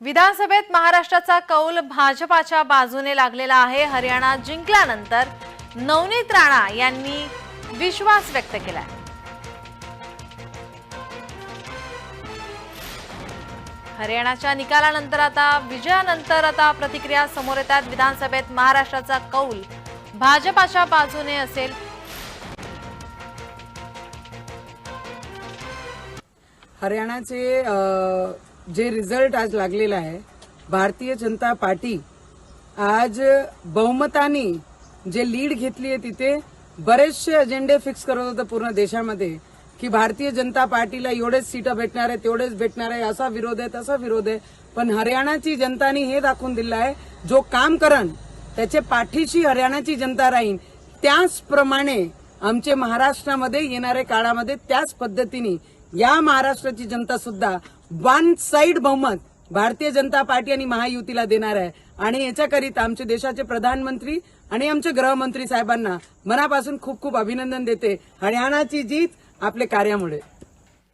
विधानसभेत महाराष्ट्राचा कौल भाजपाच्या बाजूने लागलेला आहे. हरियाणा जिंकल्यानंतर नवनीत राणा यांनी विश्वास व्यक्त केला हरियाणाच्या निकालानंतर आता विजयानंतर आता प्रतिक्रिया समोर येतात. विधानसभेत महाराष्ट्राचा कौल भाजपाच्या बाजूने असेल. हरियाणाचे जे रिझल्ट आज लागलेला आहे भारतीय जनता पार्टी आज बहुमताने जे लीड घेतली आहे तिथे बरेचसे अजेंडे फिक्स करत होते पूर्ण देशामध्ये की भारतीय जनता पार्टीला एवढेच सीटं भेटणार आहे तेवढेच भेटणार आहे असा विरोध आहे तसा विरोध आहे. पण हरियाणाची जनतानी हे दाखवून दिलं आहे जो काम करण त्याच्या पाठीशी हरियाणाची जनता राहील त्याचप्रमाणे आमचे महाराष्ट्रामध्ये येणाऱ्या काळामध्ये त्याच पद्धतीने या महाराष्ट्राची जनता सुद्धा वन साईड बहुमत भारतीय जनता पार्टी आणि महायुतीला देणार आहे. आणि याच्याकरिता आमचे देशाचे प्रधानमंत्री आणि आमचे गृहमंत्री साहेबांना मनापासून खूप खूप अभिनंदन देते. हरियाणाची जीत आपल्या कार्यामुळे.